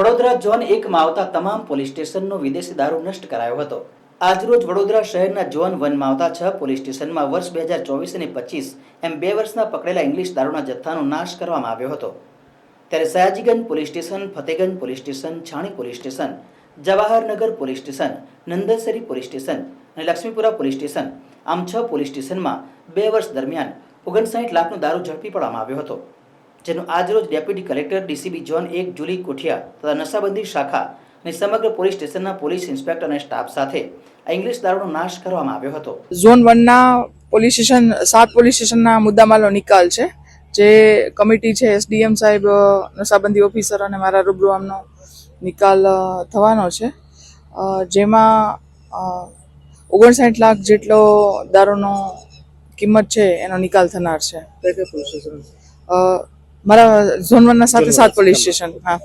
Vadodara zone એકમાં આવતા તમામ પોલીસ સ્ટેશનનો વિદેશી દારૂ નષ્ટ કરાયો હતો. આજરોજ વડોદરા શહેરના ઝોન વનમાં આવતા છ પોલીસ સ્ટેશનમાં વર્ષ બે હજાર ચોવીસ અને પચીસ એમ બે વર્ષના પકડેલા ઇંગ્લિશ દારૂના જથ્થાનો નાશ કરવામાં આવ્યો હતો. ત્યારે Sayajiganj police station, Fatehganj police station, Chhani police station, Jawaharnagar police station, Nandesari police station અને લક્ષ્મીપુરા પોલીસ સ્ટેશન આમ છ પોલીસ સ્ટેશનમાં બે વર્ષ દરમિયાન ઓગણસાઠ લાખનો દારૂ ઝડપી પાડવામાં આવ્યો હતો. જેનું આજરોજ ડેપ્યુટી કલેક્ટર ડીસીબી ઝોન એક જુલી કોઠિયા તથા નશાબંધી શાખા અને સમગ્ર પોલીસ સ્ટેશનના પોલીસ ઇન્સ્પેક્ટર અને સ્ટાફ સાથે આ ઇંગ્લિશ દારૂનો નાશ કરવામાં આવ્યો હતો. ઝોન વનના પોલીસ સ્ટેશન સાત પોલીસ સ્ટેશનના મુદ્દામાલનો નિકાલ છે જે કમિટી છે એસડીએમ સાહેબ નશાબંધી ઓફિસર અને મારા રૂબરૂ આમનો નિકાલ થવાનો છે. જેમાં ઓગણસાઠ લાખ જેટલો દારૂનો કિંમત છે એનો નિકાલ થનાર છે. અ, મારા ઝોન વનના સાથે સાત પોલીસ સ્ટેશન. હા.